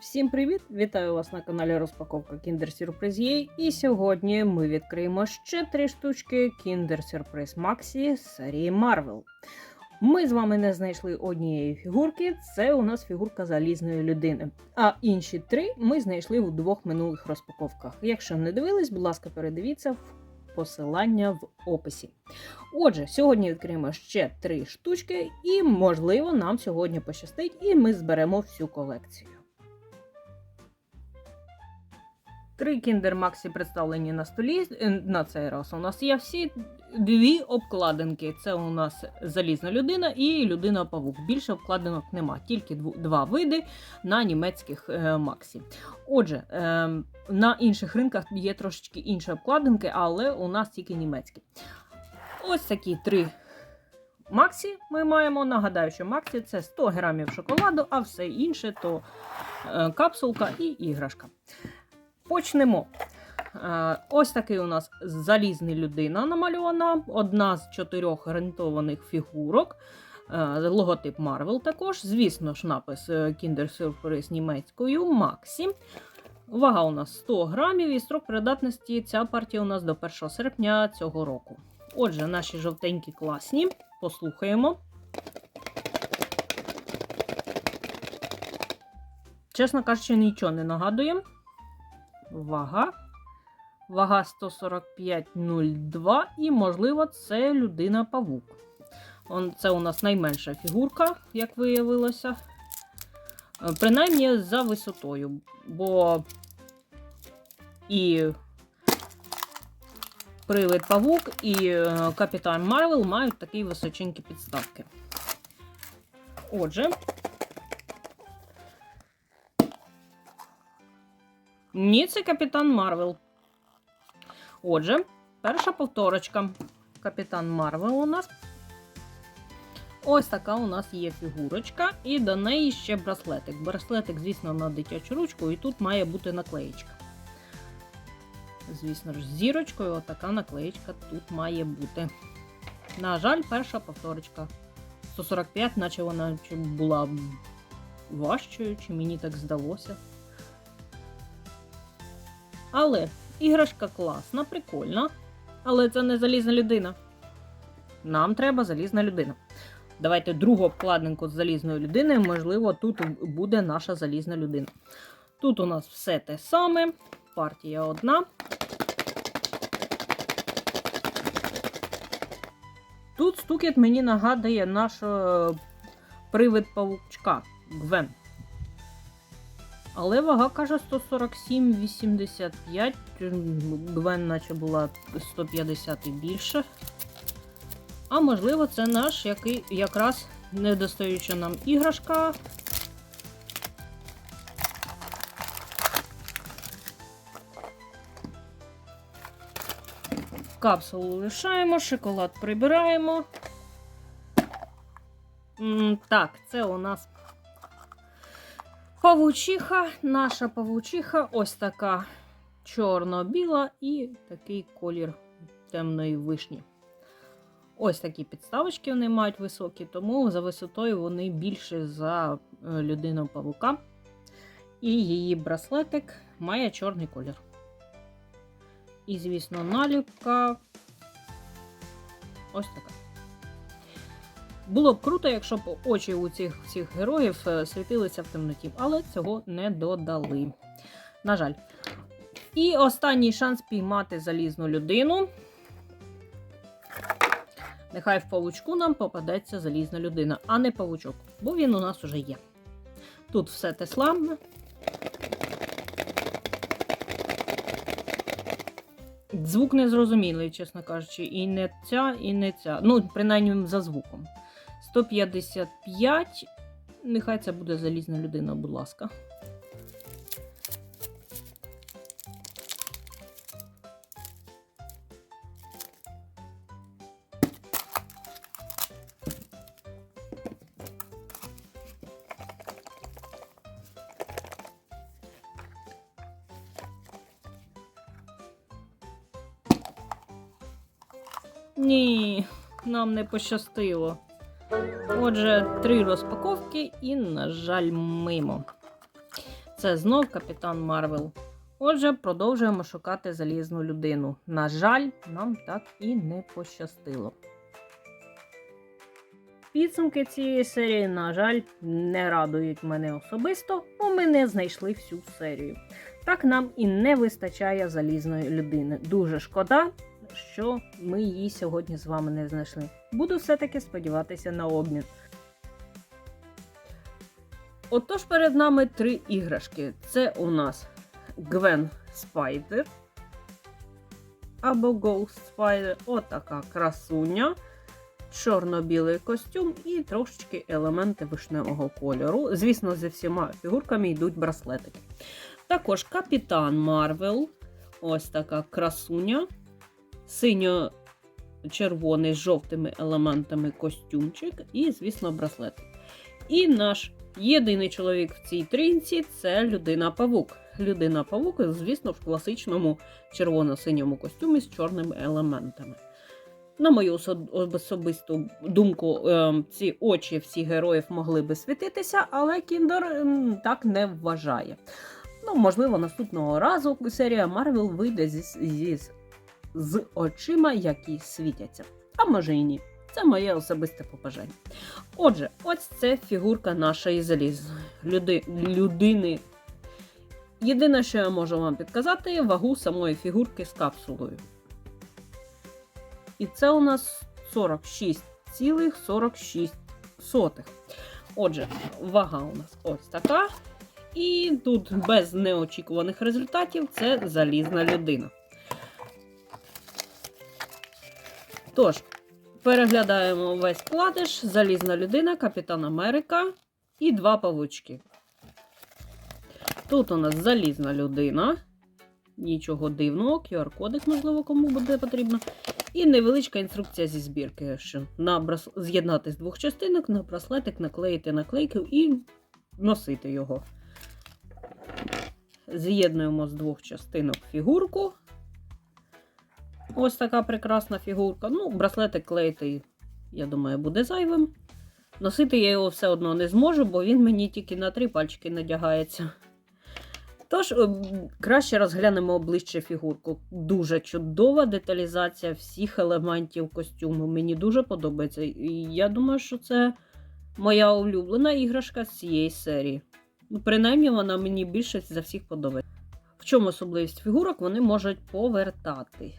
Всім привіт! Вітаю вас на каналі Розпаковка Kinder Surprise є. І сьогодні ми відкриємо ще три штучки Kinder Surprise Maxi з серії Marvel. Ми з вами не знайшли однієї фігурки, це у нас фігурка залізної людини. А інші три ми знайшли в двох минулих розпаковках. Якщо не дивились, будь ласка, передивіться в посилання в описі. Отже, сьогодні відкриємо ще три штучки, і, можливо, нам сьогодні пощастить, і ми зберемо всю колекцію. Три Maxi представлені на столі. Е, На цей раз у нас є всі дві обкладинки. Це у нас залізна людина і людина павук. Більше обкладинок нема, тільки два види на німецьких е, Максі. Отже, е, на інших ринках є трошечки інші обкладинки, але у нас тільки німецькі. Ось такі три Максі ми маємо. Нагадаю, що Максі це 100 грамів шоколаду, а все інше то е, капсулка і іграшка. Почнемо. Е, Ось такий у нас залізний людина намальована. Одна з чотирьох рентованих фігурок. Е, Логотип Marvel також. Звісно ж, напис е, Kinder Surprise німецькою Максі. Вага у нас 100 грамів і строк придатності ця партія у нас до 1 серпня цього року. Отже, наші жовтенькі класні. Послухаємо. Чесно кажучи, нічого не нагадує. Вага. Вага 145,02 і, можливо, це людина павук. Це у нас найменша фігурка, як виявилося. Е, Принаймні за висотою, бо і привид павук, і е, капітан Марвел мають такі височенькі підставки. Отже, Ні, це капітан Марвел. Отже, перша повторочка. Капітан Марвел у нас. Ось така у нас є фігурочка, і до неї ще браслетик. Браслетик, звісно, на дитячу ручку, і тут має бути наклеєчка. Звісно ж, зірочкою, отака наклеєчка тут має бути. На жаль, перша повторочка. 145, наче вона була важчою, чи мені так здалося. Але іграшка класна, прикольна. Але це не залізна людина. Нам треба залізна людина. Давайте другу обкладинку з залізною людиною. Можливо, тут буде наша залізна людина. Тут у нас все те саме. Партія одна. Тут стукіт мені нагадує наш е, привид павучка Гвен. Але вага каже 147,85. Гвен наче була 150 і більше. А можливо, це наш який якраз недостаюча нам іграшка. Капсулу лишаємо, шоколад прибираємо. Так, це у нас Павучиха, наша павучиха, ось така чорно-біла і такий колір темної вишні. Ось такі підставочки вони мають високі, тому за висотою вони більше за е, людину павука. І її браслетик має чорний колір. І, звісно, наліпка ось така. Було б круто, якщо б очі у цих всіх героїв е, світилися в темноті, але цього не додали. На жаль. І останній шанс піймати залізну людину. Нехай в павучку нам попадеться залізна людина, а не павучок, бо він у нас уже є. Тут все те славне. Звук незрозумілий, чесно кажучи, і не ця, і не ця. Ну, принаймні за звуком. 155. Нехай це буде залізна людина, будь ласка. Ні, нам не пощастило. Отже, три розпаковки і, на жаль, мимо. Це знов капітан Марвел. Отже, продовжуємо шукати залізну людину. На жаль, нам так і не пощастило. Підсумки цієї серії, на жаль, не радують мене особисто, бо ми не знайшли всю серію. Так нам і не вистачає залізної людини. Дуже шкода, що ми її сьогодні з вами не знайшли. Буду все-таки сподіватися на обмін. Отож, перед нами три іграшки. Це у нас Гвен Спайдер або Ghost Spider. Отака красуня, чорно-білий костюм і трошечки елементи вишневого кольору. Звісно, зі всіма фігурками йдуть браслетики. Також Капітан Марвел. Ось така красуня. Синьо-червоний з жовтими елементами костюмчик і, звісно, браслетик. І наш єдиний чоловік в цій тринці це людина-павук. Людина-павук, звісно, в класичному червоно-синьому костюмі з чорними елементами. На мою особисту думку, ем, ці очі всіх героїв могли би світитися, але Кіндер ем, так не вважає. Ну, можливо, наступного разу серія Марвел вийде зі, зі, з очима, які світяться. А може і ні. Це моє особисте побажання. Отже, ось це фігурка нашої залізної люди, людини. Єдине, що я можу вам підказати, вагу самої фігурки з капсулою. І це у нас 46,46. Отже, вага у нас ось така. І тут без неочікуваних результатів це залізна людина. Тож, переглядаємо весь вкладиш, залізна людина, Капітан Америка і два павучки. Тут у нас залізна людина. Нічого дивного, QR-кодик, можливо, кому буде потрібно. І невеличка інструкція зі збірки, що брас... з'єднати з двох частинок, на браслетик наклеїти наклейку і носити його. З'єднуємо з двох частинок фігурку. Ось така прекрасна фігурка. Ну, браслетик клеїти, я думаю, буде зайвим. Носити я його все одно не зможу, бо він мені тільки на три пальчики надягається. Тож, ем, краще розглянемо обличчя фігурку. Дуже чудова деталізація всіх елементів костюму. Мені дуже подобається. І я думаю, що це моя улюблена іграшка з цієї серії. Ну, принаймні, вона мені більше за всіх подобається. В чому особливість фігурок? Вони можуть повертати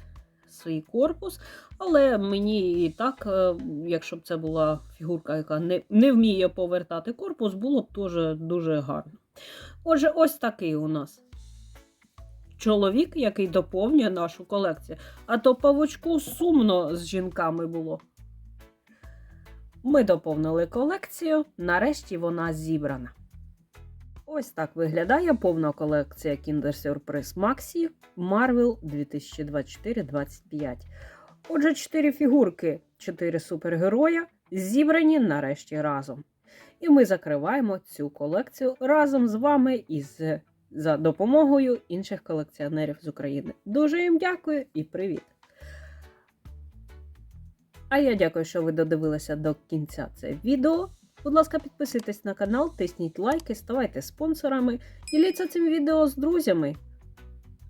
свій корпус, але мені і так, е, якщо б це була фігурка, яка не, не вміє повертати корпус, було б теж дуже гарно. Отже, ось такий у нас чоловік, який доповнює нашу колекцію. А то павучку сумно з жінками було. Ми доповнили колекцію, нарешті вона зібрана. Ось так виглядає повна колекція Kinder Surprise Maxi Marvel 2024-25. Отже, 4 фігурки, 4 супергероя зібрані нарешті разом. І ми закриваємо цю колекцію разом з вами із за допомогою інших колекціонерів з України. Дуже їм дякую і привіт! А я дякую, що ви додивилися до кінця це відео. Будь ласка, підписуйтесь на канал, тисніть лайки, ставайте спонсорами, діліться цим відео з друзями.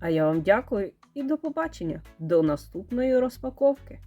А я вам дякую і до побачення до наступної розпаковки.